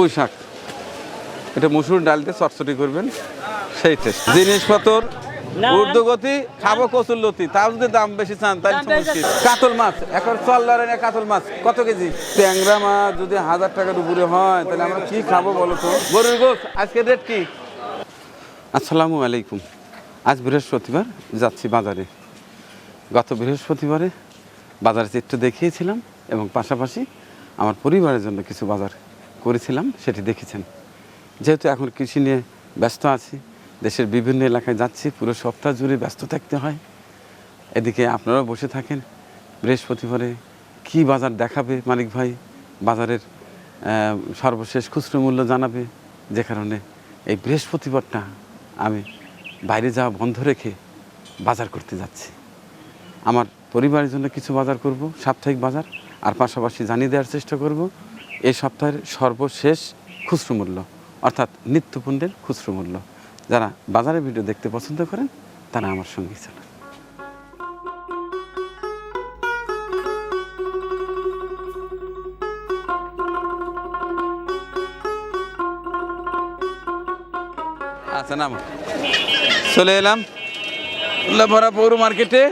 পুঁই শাক? এটা মুসুর ডাল দিয়ে চটচটি করবেন সেই টেস্ট জিনিসপত্র ঊর্ধ্বগতি খাব কচুর লতি তাও যদি দাম বেশি চান তাহলে তো মুশকিল। কাতল মাছ এখন চল ধরে না কাতল মাছ কত কেজি? ট্যাংরা মাছ যদি হাজার টাকার উপরে হয় তাহলে আমরা কি খাব বলো তো? গরুর গোস আজকের রেট কি? আসসালামু আলাইকুম। আজ বৃহস্পতিবার যাচ্ছি বাজারে। গত বৃহস্পতিবারে বাজারে চিত্র দেখিয়েছিলাম এবং পাশাপাশি আমার পরিবারের জন্য কিছু বাজার করেছিলাম, সেটি দেখেছেন। যেহেতু এখন কৃষি নিয়ে ব্যস্ত আছি, দেশের বিভিন্ন এলাকায় যাচ্ছি, পুরো সপ্তাহ জুড়ে ব্যস্ত থাকতে হয়। এদিকে আপনারাও বসে থাকেন, বৃহস্পতিবারে কি বাজার দেখাবে মালিক ভাই? বাজারের সর্বশেষ খুচরো মূল্য জানাবে, যে কারণে এই বৃহস্পতিবারটা আমি বাইরে যাওয়া বন্ধ রেখে বাজার করতে যাচ্ছি। আমার পরিবারের জন্য কিছু বাজার করব, সাপ্তাহিক বাজার, আর পাশাপাশি জানিয়ে দেওয়ার চেষ্টা করব। এই সপ্তাহের সর্বশেষ খুচরো মূল্য, অর্থাৎ নিত্যপণ্যের খুচরো মূল্য। যারা বাজারের ভিডিও দেখতে পছন্দ করেন, তারা আমার সঙ্গে চলেন। আচ্ছা নাম। চলে এলাম উল্লাভরা পৌর মার্কেটে।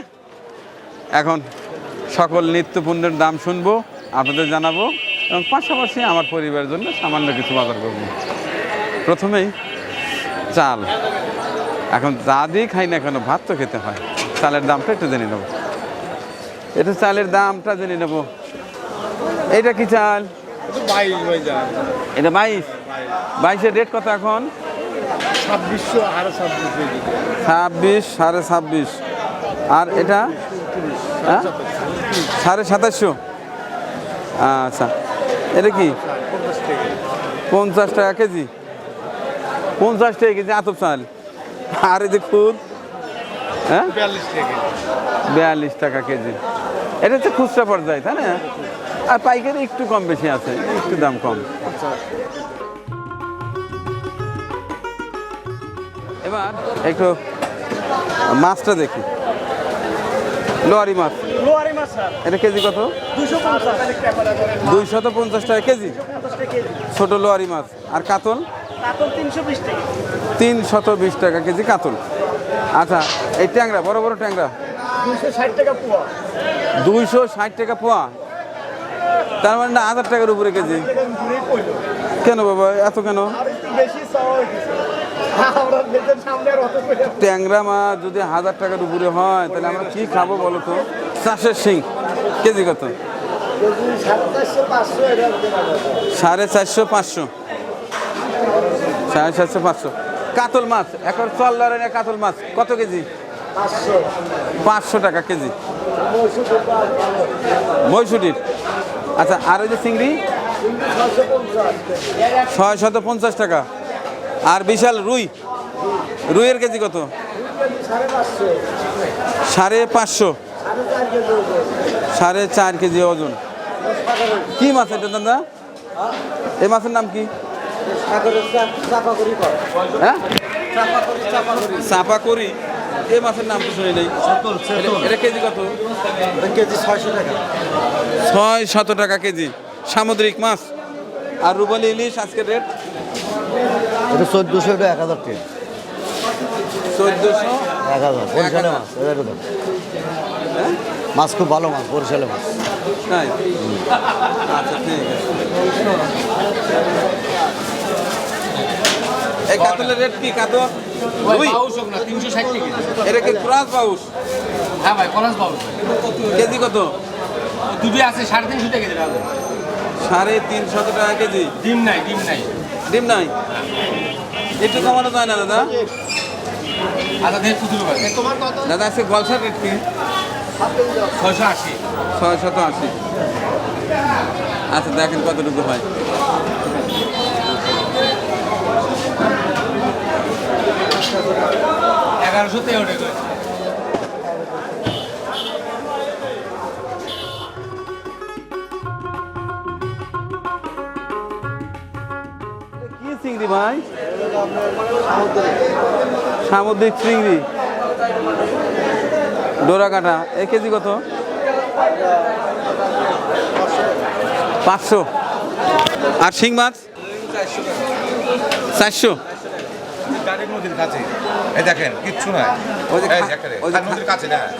এখন সকল নিত্যপণ্যের দাম শুনব, আপনাদের জানাব। এবং পাশাপাশি আমার পরিবারের জন্য সামান্য কিছু বাজার করব। প্রথমেই চাল। এখন যা দিয়ে খাই না কেন ভাত তো খেতে হয়। চালের দামটা একটু জেনে নেব। এটা চালের দামটা জেনে নেব। এটা কি চাল? বাইশ হয়ে এটা বাইশ? বাইশের রেট কত এখন? ছাব্বিশ ছাব্বিশ সাড়ে ছাব্বিশ। আর এটা? হ্যাঁ? সাড়ে সাতাশশো। আচ্ছা। এটা কি? পঞ্চাশ টাকা কেজি। পঞ্চাশ টাকা কেজি আতপ চাল। আর এই যে খুদ হ্যাঁ? বিয়াল্লিশ টাকা কেজি। এটা হচ্ছে খুচরা পর্যায়ে, তাই না? আর পাইকারি একটু কম বেশি আছে, একটু দাম কম। এবার একটু মাছটা দেখি। লোয়ারি মাছ। লোয়ারি মাছ স্যার। এটা কেজি কত? দুশো পঞ্চাশ। দুইশত পঞ্চাশ টাকা কেজি। ছোট লোয়ারি মাছ। আর কাতল? কাতল তিনশো বিশ টাকা। তিন শত বিশ টাকা কেজি কাতল। আচ্ছা এই ট্যাংরা বড় বড় ট্যাংরা? দুশো ষাট টাকা পোয়া। দুইশো ষাট টাকা পোয়া? তার মানে না হাজার টাকার উপরে কেজি। কেন বাবা এত কেন? বেশি ট্যাংরা মাছ যদি হাজার টাকার উপরে হয় তাহলে আমরা কি খাব বলো তো? চাষের শিং। কেজি কত? সাড়ে চারশো পাঁচশো সাড়ে চারশো পাঁচশো। কাতল মাছ এখন চল কাতল মাছ কত কেজি? পাঁচশো। টাকা কেজি। মৈশুটির আচ্ছা আর ওই যে চিংড়ি? ছয় শত পঞ্চাশ টাকা। আর বিশাল রুই। রুইয়ের কেজি কত? সাড়ে পাঁচশো। সাড়ে চার কেজি ওজন। কি মাছ এটা দাদা? এই মাছের নাম কি? চাপা করি হ্যাঁ? চাপা করি এই মাছের নাম তো শুনি নেই। এটা কেজি কত? কেজি ছয়শো টাকা। ছয় শত টাকা কেজি। সামুদ্রিক মাছ। আর রুবালি ইলিশ আজকের রেট এটা চোদ্দোশো এটা এক হাজার টাকা চোদ্দোশো? এক হাজার বরিশালে মাছ এটা একটু দাম। মাছ খুব ভালো মাছ বরিশালে মাছ। তাই? আচ্ছা ঠিক আছে। এই কাতলের রেট কি কাতল? রুই বাউশ না তিনশো ষাট টাকা এটা কি ক্রাস বাউস হ্যাঁ ভাই বাউশ কেজি কত? দুটোই আছে সাড়ে তিনশো টাকা আছে। সাড়ে তিনশত টাকা কেজি। ডিম নাই ডিম নাই। ডিম নাই। একটু কমানো যায় না দাদা? আচ্ছা দাদা আজকে গলসার রেট কি? ছয়শো আশি। ছয় শত আশি। আচ্ছা দেখেন কতটুকু হয়। এগারোশো তেরো চিংড়ি ভাই? সামুদ্রিক চিংড়ি। ডোরা কাটা এক কেজি কত? পাঁচশো। আর শিং মাছ? চারশো। দেখেন কিচ্ছু নাই। আর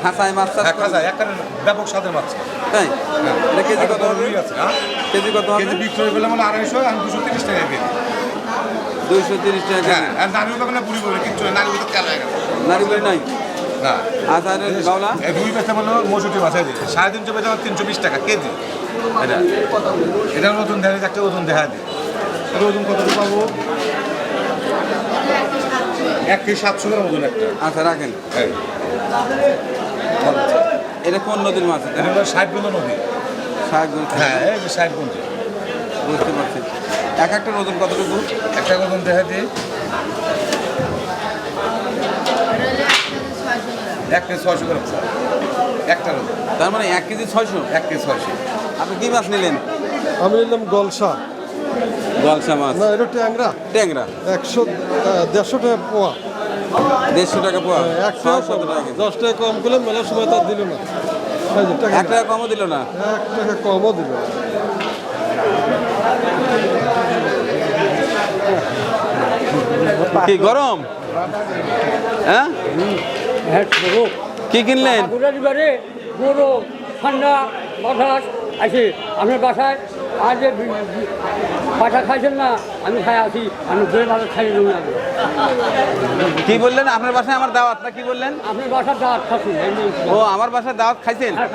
খাঁচায় মাছ হ্যাঁ, ব্যাপক স্বাদের মাছ। তাই? কেজি কত আছে হ্যাঁ? কেজি কত কেজি বিক্রয় করলে মানে আড়াইশো আমি দুশো তিরিশ টাকা কেজি। দুইশো তিরিশ টাকা হ্যাঁ আর নারী পাবে না বুড়ি পাবে কিচ্ছু নারী ভিতরে তেল নারী নাই? না। আচ্ছা আর গাওলা রুই বেচতে বলল মৌসুটি মাছ যে, সাড়ে তিনশো বেচে তিনশো বিশ টাকা কেজি। এটা এটা ওজন দেখা যায় একটা ওজন দেখা দিই এটা ওজন কত পাবো? এক কেজি সাতশো গ্রাম ওজন একটা। আচ্ছা রাখেন। এটা কোন নদীর মাছ এটা? হলো ষাট বন্ধ নদী। গুলো হ্যাঁ ষাট বন্ধু বুঝতে পারছি। এক একটা ওজন কতটুকু? একটা ওজন দেখা দিই। এক কেজি ছয়শো গ্রাম স্যার। একটা ওজন। তার মানে এক কেজি ছয়শো? এক কেজি ছয়শো। আপনি কি মাছ নিলেন? আমি নিলাম গলসা। গলসা মাছ। না এটা ট্যাংরা। ট্যাংরা? একশো দেড়শো টাকা পোয়া। দেড়শো টাকা পোয়া? একশো ছয় টাকা দশ টাকা কম করলে মেলার সময় তার দিল না। এক টাকা কমও দিল না? এক টাকা কমও দিল না। কি গরম? হ্যাঁ? কি কিনলেন? ঘুরে গরু ঠান্ডা বাতাস আছে। আপনার বাসায় আজ যে বাসা খাইছেন না আমি খাই আছি। আমি দই ভালো খাই নেব না। কি বললেন? আপনার বাসায় আমার দাওয়াত না কি বললেন? আপনার বাসার খাসুন এমনি ও আমার বাসায় দাওয়াত খাইছেন? হ্যাঁ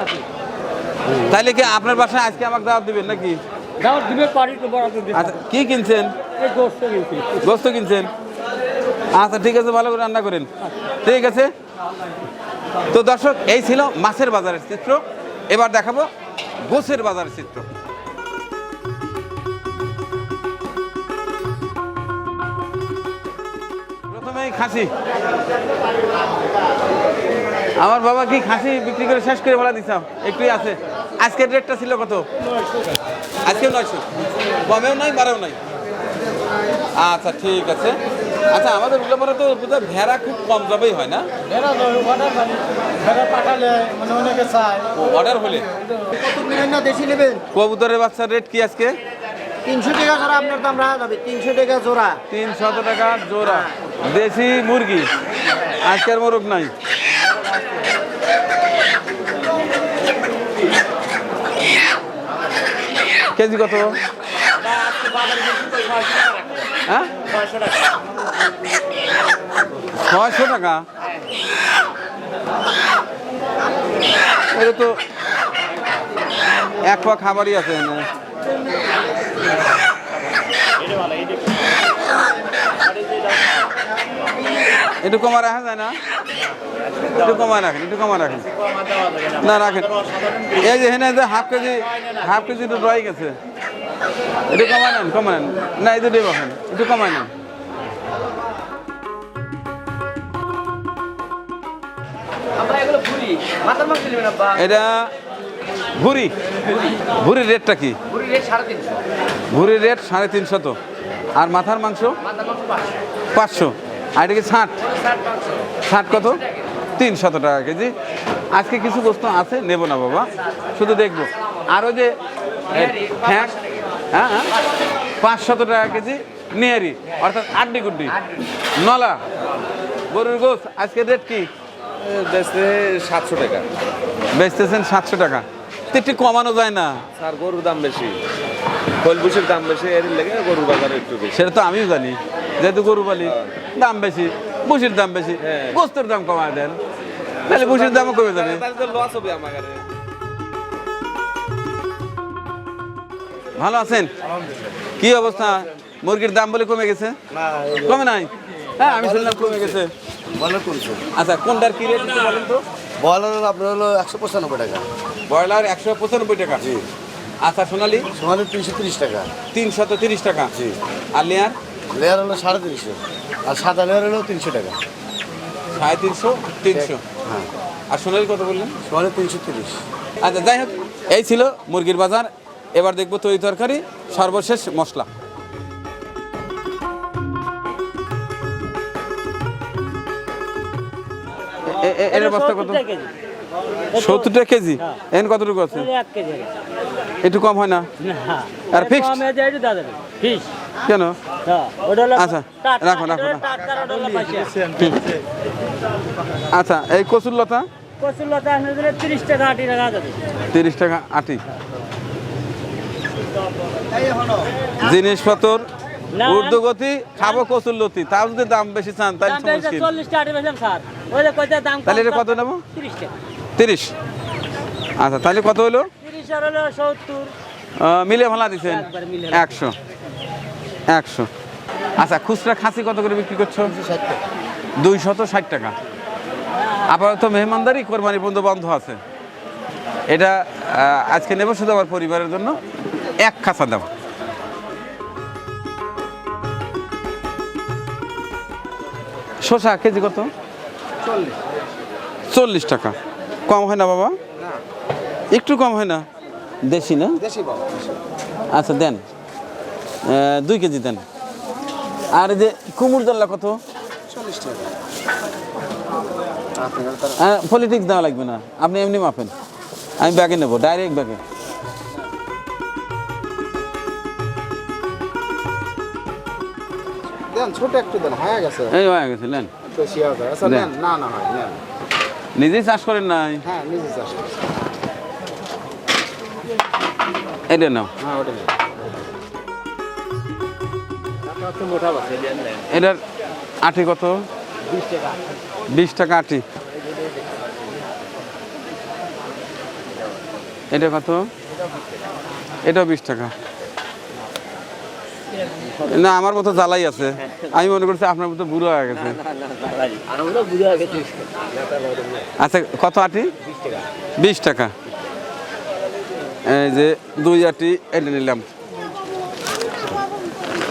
তাইলে কি আপনার বাসায় আজকে আমাকে দাওয়াত দিবেন নাকি? দাওয়াত দিবে পারি তো বড় দিবে আচ্ছা কি কিনছেন? গোস্ত নিয়েছি গোস্ত কিনছেন? আচ্ছা ঠিক আছে, ভালো করে রান্না করেন। ঠিক আছে? তো দর্শক, এই ছিল মাছের বাজারের চিত্র। এবার দেখাবো গোছের বাজারের চিত্র। প্রথমেই খাসি। আমার বাবা কি খাসি বিক্রি করে শেষ করে বলা দিছাম একটুই আছে। আজকের রেটটা ছিল কত? আজকেও নয়শো। কমেও নাই, বাড়েও নাই। আচ্ছা ঠিক আছে। আচ্ছা আমাদের উল্লাপাড়া তো বোধহয় ভেড়া খুব কম জবেই হয় না? ভেড়া নয়, অর্ডার মানে ভেড়া পাঠালে মানে অনেকে চায়। অর্ডার হলে? কত নেবেন না দেশি নেবেন? কবুতরের বাচ্চার রেট কি আজকে? তিনশো টাকা জোড়া আপনার দাম রাখা যাবে। তিনশো টাকা জোড়া। তিনশত টাকা জোড়া। দেশি মুরগি? আজকের মোরগ নাই। কেজি কত? হ্যাঁ? ছয়শো টাকা। এটা তো এক পা খাবারই আছে। একটু কমা রাখা যায় না? একটু কমা রাখেন, একটু কমা রাখেন। না, রাখেন। এই যে হেনে যে হাফ কেজি হাফ কেজি একটু রয়ে গেছে। একটু কমা নেন কমা নেন। না, এই দুটোই রাখেন, একটু কমাই নেন। এটা ভুরি ভুরির রেটটা কি? পুরি রেট সাড়ে তিনশো। ভুরির তিনশত আর মাথার মাংস? পাঁচশো। আর এটা কি ষাট? ষাট কত? তিনশত টাকা কেজি। আজকে কিছু বস্তু আছে নেব না বাবা। শুধু দেখব। আর ওই যে হ্যাঁ হ্যাঁ হ্যাঁ। পাঁচশত টাকা কেজি নিয়ারি অর্থাৎ আড্ডি গুড্ডি। নলা গরুর গোস আজকে রেট কি? বেচতে সাতশো টাকা। বেচতেছেন সাতশো টাকা। তো একটু কমানো যায় না। আর গরুর দাম বেশি। ফলবুসির দাম বেশি এর লেগে গরুর বাজার একটু বেশি। সেটা তো আমিও জানি। যেহেতু গরু পালি দাম বেশি বুসির দাম বেশি হ্যাঁ। গোস্তের দাম কমায় দেন। তাহলে বুসির দামও কমে যাবে। লস হবে আমার ভালো আছেন? কি অবস্থা? মুরগির দাম বলে কমে গেছে? কমে নাই? হ্যাঁ আমি শুনলাম কমে গেছে। বয়লার কোনশো আচ্ছা কোনটার কি রেট বলেন তো? বয়লার আপনার হলো একশো পঁচানব্বই টাকা। ব্রয়লার একশো পঁচানব্বই টাকা? আচ্ছা সোনালি? সোনালি তিনশো তিরিশ টাকা। তিনশত তিরিশ টাকা? জি। আর লেয়ার? লেয়ার হলো সাড়ে তিনশো। আর সাদা লেয়ার হলো তিনশো টাকা। সাড়ে তিনশো? তিনশো? হ্যাঁ। আর সোনালি কত বললেন? সোনালি তিনশো তিরিশ। আচ্ছা যাই হোক এই ছিল মুরগির বাজার। এবার দেখব তরি তরকারি সর্বশেষ মশলা। এর বস্তা কত? সত্তর টাকা কেজি। এন কতটুকু আছে? একটু কম হয় না? আর ফিস কেন? হ্যাঁ আচ্ছা, রাখো, রাখো, রাখো। আচ্ছা এই কচুর লতা? কচুর লতা তিরিশ টাকা আটি যাবে তিরিশ টাকা আটি। জিনিসপত্র। ঊর্ধ্বগতি খাব কচুর লতি। তাও যদি দাম বেশি চান তাহলে দাম দাম তাহলে এটা কত নেব? তিরিশ আচ্ছা তাহলে কত হলো? মিলে ভালা দিচ্ছেন একশো। একশো। আচ্ছা খুচরা খাসি কত করে বিক্রি করছ? দুইশত ষাট টাকা। আপাতত মেহমানদারি কোরবানি পর্যন্ত বন্ধ আছে। এটা আজকে নেব শুধু আমার পরিবারের জন্য। এক খাসা দাম শসা কেজি কত? চল্লিশ। টাকা। কম হয় না বাবা? একটু কম হয় না? দেশি না? দেশি আচ্ছা দেন। দুই কেজি দেন। আর এই যে কুমুর জাল্লা কত? পলিটিক্স দেওয়া লাগবে না। আপনি এমনি মাপেন। আমি ব্যাগে নেব ডাইরেক্ট ব্যাগে। দেন ছোট একটু দেন হয়ে গেছে। এই হয়ে গেছে নেন। বেশি হবে। আচ্ছা। দেন। না না হয় নেন। নিজেই চাষ করেন নাই? হ্যাঁ নিজে চাষ করছি। এটা নাও। হ্যাঁ ওটা নেন। এটার আটি কত? বিশ টাকা আটি। এটা কত? এটাও বিশ টাকা। না, আমার মতো জ্বালাই আছে। আমি মনে করছি আপনার মতো বুড়ো হয়ে গেছে। আচ্ছা কত আটি? বিশ টাকা। এই যে দুই আটি এনে নিলাম।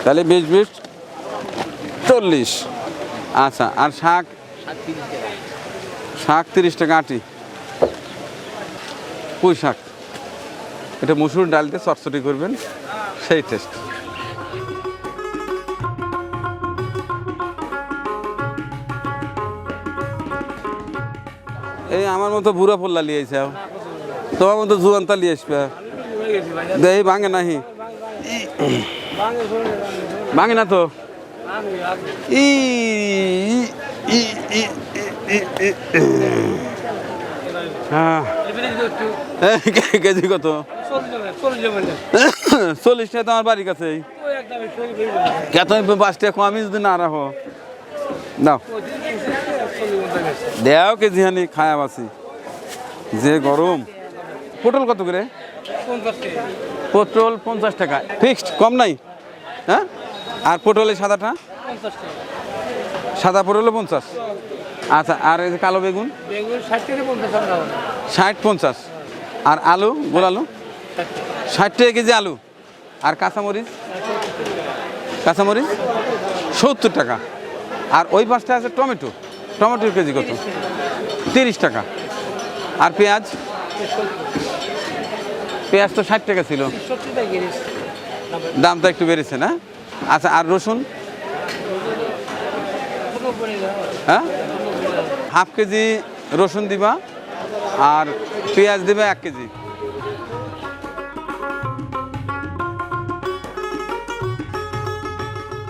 তাহলে বিশ বিশ, চল্লিশ। আচ্ছা আর শাক? শাক তিরিশ টাকা আটি। পুঁই শাক। এটা মুসুর ডাল দিয়ে চটচটি করবেন, সেই টেস্ট এই আমার মতো বুড়া পোল্লা লিয়ে তোমার মতো জুয়ান্তা লিয়ে আসবে। দেই ভাঙে নাহি ভাঙে না তো। ই হ্যাঁ। কে- কেজি তোমার পাঁচ টাকা কমই যদি না রাখো। দাও। দেও কেজি হানি খায়া বাসি যে গরম। পটল কত করে? পটল পঞ্চাশ টাকা। ফিক্সড? কম নাই? হ্যাঁ? আর পটলের সাদাটা? সাদা পটল পঞ্চাশ। আচ্ছা আর এই কালো বেগুন? ষাট পঞ্চাশ। আর আলু? গোল আলু? ষাট টাকা কেজি আলু। আর কাঁচামরিচ? কাঁচামরিচ? সত্তর টাকা। আর ওই পাশটা আছে টমেটো। টমেটোর কেজি কত? তিরিশ টাকা। আর পেঁয়াজ? পেঁয়াজ তো ষাট টাকা ছিল। দামটা একটু বেড়েছে না? আচ্ছা আর রসুন? হ্যাঁ? হাফ কেজি রসুন দিবা, আর পেঁয়াজ দিবা এক কেজি।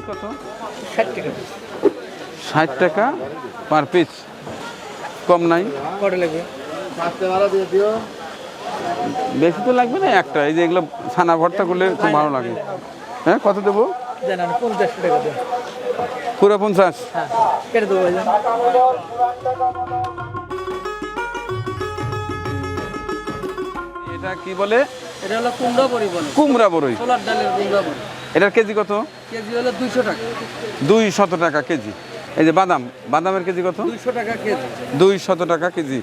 কত? ষাট টাকা। পার পিস কম নাই। বেশি তো লাগবে না একটা এই যে এগুলো ছানা ভর্তা করলে খুব ভালো লাগে। হ্যাঁ কত দেবো? পুরো পঞ্চাশ? কেটে দেবো এটা কি বলে? এটা হলো কুমড়ো পরিবহন কুমড়া বড়ই সোলার ডালের কুমড়ো বড়ি। এটার কেজি কত? কেজি হলো দুইশো টাকা। দুই শত টাকা কেজি। এই যে বাদাম বাদামের কেজি কত? দুইশো টাকা কেজি। দুই শত টাকা কেজি।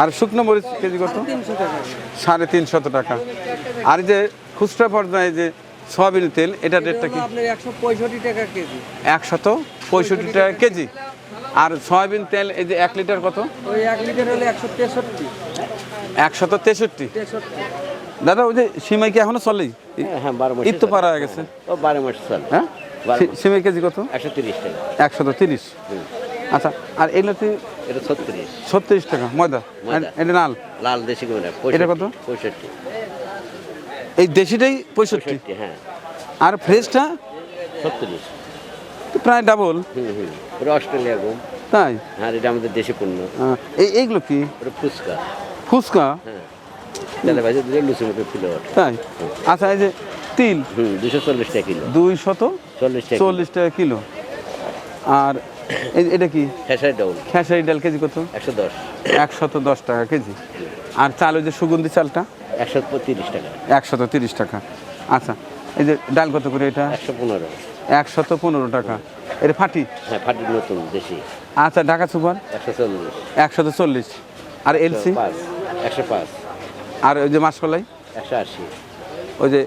আর শুকনো মরিচ কেজি কত? তিনশো টাকা। সাড়ে তিনশত টাকা। আর এই যে খুচরা পর্যায়ে যে সয়াবিন তেল এটা রেটটা কি? একশো পঁয়ষট্টি টাকা কেজি। একশত পঁয়ষট্টি টাকা কেজি। আর সয়াবিন তেল এই যে এক লিটার কত? ওই এক লিটার হলে একশো তেষট্টি। একশত তেষট্টি। দাদা ওই যে সিমাই কি এখনও চলেই হ্যাঁ বারো মাস ঈদ তো পারা হয়ে গেছে। ও বারো মাস চল। হ্যাঁ? সি- সিমাই কেজি কত? একশো তিরিশ টাকা। একশত তিরিশ? আচ্ছা আর এগুলোতে? এটা ছত্রিশ। ছত্রিশ টাকা ময়দা। এটা লাল? লাল দেশি কুমড়া এটা কত? পঁয়ষট্টি। এই দেশিটাই পঁয়ষট্টি? হ্যাঁ। আর ফ্রেশটা? ছত্রিশ। প্রায় ডাবল। হুম হুম। ওটা অস্ট্রেলিয়া গম। তাই? আর এটা আমাদের দেশি পণ্য। এই এইগুলো কি? ওটা ফুচকা। ফুচকা? হ্যাঁ। তাই? আচ্ছা এই যে তিল? হুম দুশো চল্লিশ টাকা কিলো। দুই শত চল্লিশ টাকা কিলো। আর এটা কি? খেসারি ডাল। কেজি কত? একশো দশ। একশত দশ টাকা কেজি। আর চাল ওই যে সুগন্ধি চালটা? একশো তিরিশ টাকা। একশত তিরিশ টাকা। আচ্ছা এই যে ডাল কত করে এটা? একশো পনেরো। একশত পনেরো টাকা। এটা ফাটি? হ্যাঁ ফাটির নতুন দেশি। আচ্ছা ঢাকা সুপার? একশো চল্লিশ। একশত চল্লিশ। আর এলসি? একশো পাঁচ। আর ওই যে মাসকলাই? একশো আশি। ওই যে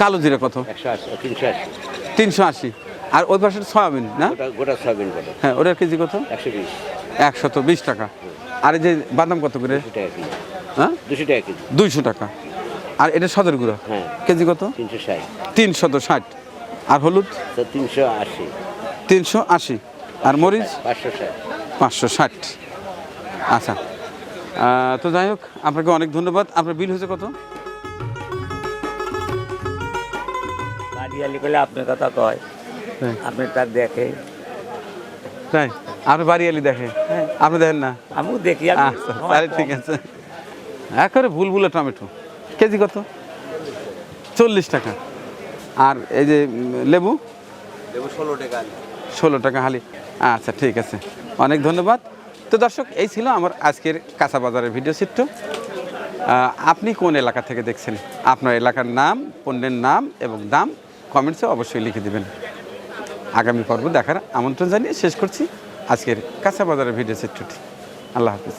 কালো জিরা কত? একশো আশি তিনশো আশি। তিনশো আশি। আর ওই পাশে সয়াবিন না? গোটা গোটা সয়াবিন হ্যাঁ ওটার কেজি কত? একশো বিশ। একশত বিশ টাকা। আর এই যে বাদাম কত করে? হ্যাঁ? দুশো টাকা কেজি। দুইশো টাকা। আর এটা সদর গুঁড়ো? হ্যাঁ। কেজি কত? তিনশো ষাট। তিনশত ষাট। আর হলুদ? তিনশো আশি। তিনশো আশি। আর মরিচ? পাঁচশো ষাট। পাঁচশো ষাট। আচ্ছা। তো যাই হোক আপনাকে অনেক ধন্যবাদ। আপনার বিল হয়েছে কত? বাড়িয়ালি করলে আপনার কথা কয়। হ্যাঁ। আপনি তার দেখে। তাই? আপনি বাড়িয়ালি দেখে? আপনি দেখেন না? আমিও দেখি আচ্ছা তাহলে ঠিক আছে। একেবারে ভুলভুলে টমেটো। কেজি কত? চল্লিশ টাকা। আর এই যে উম, লেবু? ষোলো টাকা ষোলো টাকা হালি। আচ্ছা ঠিক আছে। অনেক ধন্যবাদ। তো দর্শক এই ছিল আমার আজকের কাঁচা বাজারের ভিডিও চিত্র আপনি কোন এলাকা থেকে দেখছেন? আপনার এলাকার নাম পণ্যের নাম এবং দাম। কমেন্টসে অবশ্যই লিখে দেবেন। আগামী পর্ব দেখার আমন্ত্রণ জানিয়ে শেষ করছি। আজকের কাঁচা বাজারের ভিডিও চিত্রটি আল্লাহ হাফিজ।